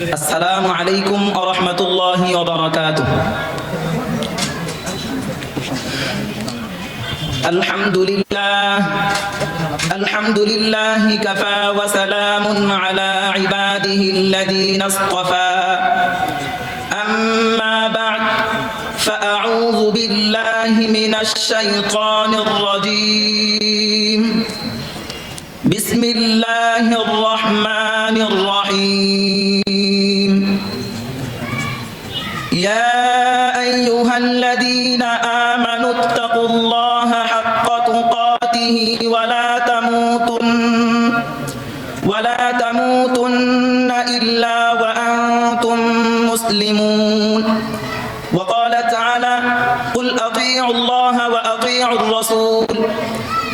السلام عليكم ورحمة الله وبركاته. الحمد لله الحمد لله كفى وسلام على عباده الذين اصطفى. أما بعد فأعوذ بالله من الشيطان الرجيم. بسم الله الرحمن الرحيم. الذين آمنوا اتقوا الله حق تقاته ولا تموتن ولا تموتن إلا وأنتم مسلمون. وقال تعالى قل أطيعوا الله وأطيعوا الرسول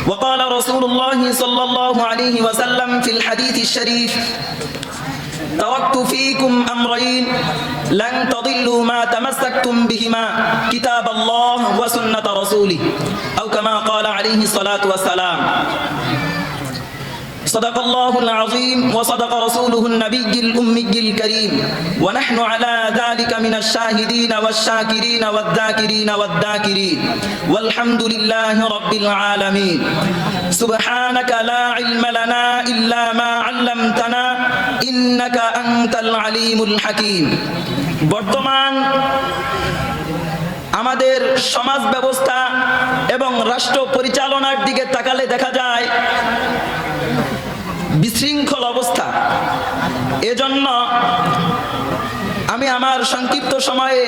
وقال رسول الله صلى الله عليه وسلم في الحديث الشريف تركت فيكم أمرين لن تمسكتم بهما كتاب الله وسنة رسوله أو كما قال عليه الصلاة والسلام صدق الله العظيم وصدق رسوله النبي الأمي الكريم ونحن على ذلك من الشاهدين والشاكرين والذاكرين والذاكرين والحمد لله رب العالمين سبحانك لا علم لنا إلا ما علمتنا إنك أنت العليم الحكيم বর্তমান আমাদের সমাজ ব্যবস্থা এবং রাষ্ট্র পরিচালনার দিকে তাকালে দেখা যায় বিশৃঙ্খল অবস্থা। এজন্য আমি আমার সংক্ষিপ্ত সময়ে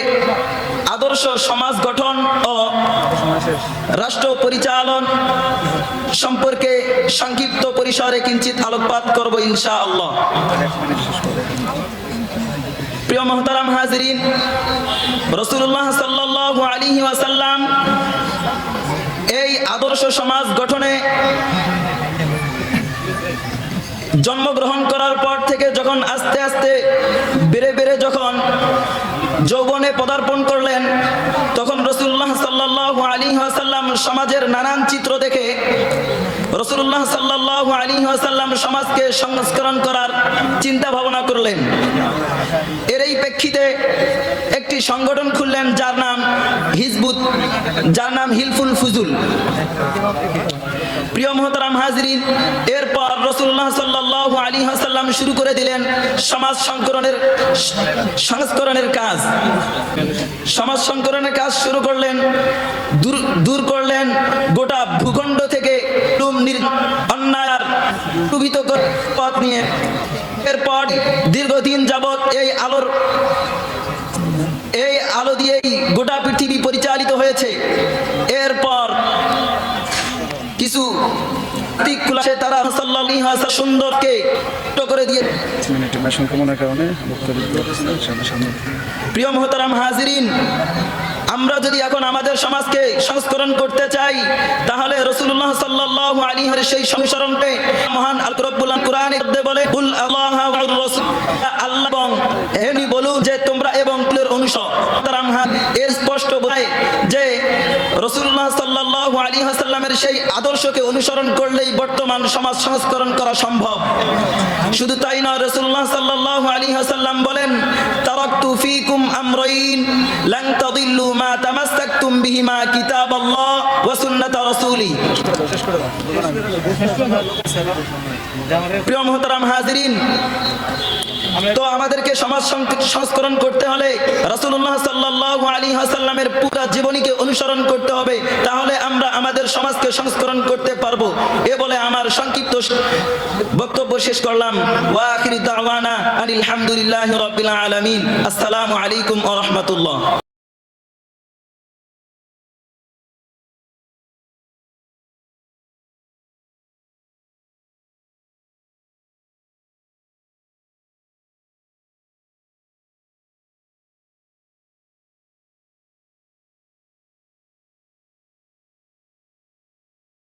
আদর্শ সমাজ গঠন ও রাষ্ট্র পরিচালন সম্পর্কে সংক্ষিপ্ত পরিসরে কিঞ্চিত আলোকপাত করব ইনশা আল্লাহ প্রিয় মহতারাম হাজরিন রসুল্লাহ সাল্লাহ আলী ওয়াসাল্লাম এই আদর্শ সমাজ গঠনে জন্মগ্রহণ করার পর থেকে যখন আস্তে আস্তে বেড়ে বেড়ে যখন যৌবনে পদার্পণ করলেন, তখন রসুল্লাহ সাল্লাহ আলী আসাল্লাম সমাজের নানান চিত্র দেখে রসুল্লাহ সাল্লাহ আলী আসাল্লাম সমাজকে সংস্করণ করার চিন্তা ভাবনা করলেন। এর এই প্রেক্ষিতে একটি সংগঠন খুললেন যার নাম হিজবুত, যার নাম হিলফুল ফুজুল। প্রিয় মহতারাম হাজরিন, এরপর রসুল্লাহ সাল্লাহ আলী হাসাল্লাম শুরু করে দিলেন সমাজ সংকরণের সংস্করণের কাজ। সমাজ সংকরণের কাজ শুরু করলেন, দূর দূর করলেন গোটা ভূখণ্ড থেকে অন্যায় প্রভূত পথ নিয়ে। এরপর দীর্ঘদিন যাবৎ এই আলোর এই আলো দিয়েই গোটা পৃথিবী পরিচালিত হয়েছে। এরপর কিছু তারা সুন্দরকে করে দিয়ে প্রিয় মহতারাম হাজিরিন আমরা যদি এখন আমাদের সমাজকে সংস্করণ করতে চাই, তাহলে রসুল্লাহ সাল্লাহ আলী সেই সংস্করণকে মহান আল রব্বুল কোরআন বলে আল্লাহ আল্লাহ এবং এমনি বলুন যে তোমরা এবং কুলের অনুসরণ এর স্পষ্ট বোঝায় যে রসুল্লাহ সাল্লাহ আলী হাসাল্লামের সেই আদর্শকে অনুসরণ করলেই বর্তমান সমাজ সংস্করণ করা সম্ভব। শুধু তাই নয় রসুল্লাহ সাল্লাহ আলী হাসাল্লাম বলেন, তারাক্তু ফিকুম আমরাইন, লান তাদিল্লু মা তামাসসাকতুম বিহিমা কিতাবাল্লাহ ওয়া সুন্নাত রাসূলি। প্রিয় মুহতারাম হাজিরিন তো আমাদেরকে সমাজ সংস্করণ করতে হলে রসুল্লাহ সাল্লাহ আলী হাসাল্লামের পুরা জীবনীকে অনুসরণ করতে হবে। তাহলে আমরা আমাদের সমাজকে সংস্করণ করতে পারব। এ বলে আমার সংক্ষিপ্ত বক্তব্য শেষ করলাম। ওয়াখির আলহামদুলিল্লাহ রাব্বিল আলামিন। আসসালামু আলাইকুম রাহমাতুল্লাহ।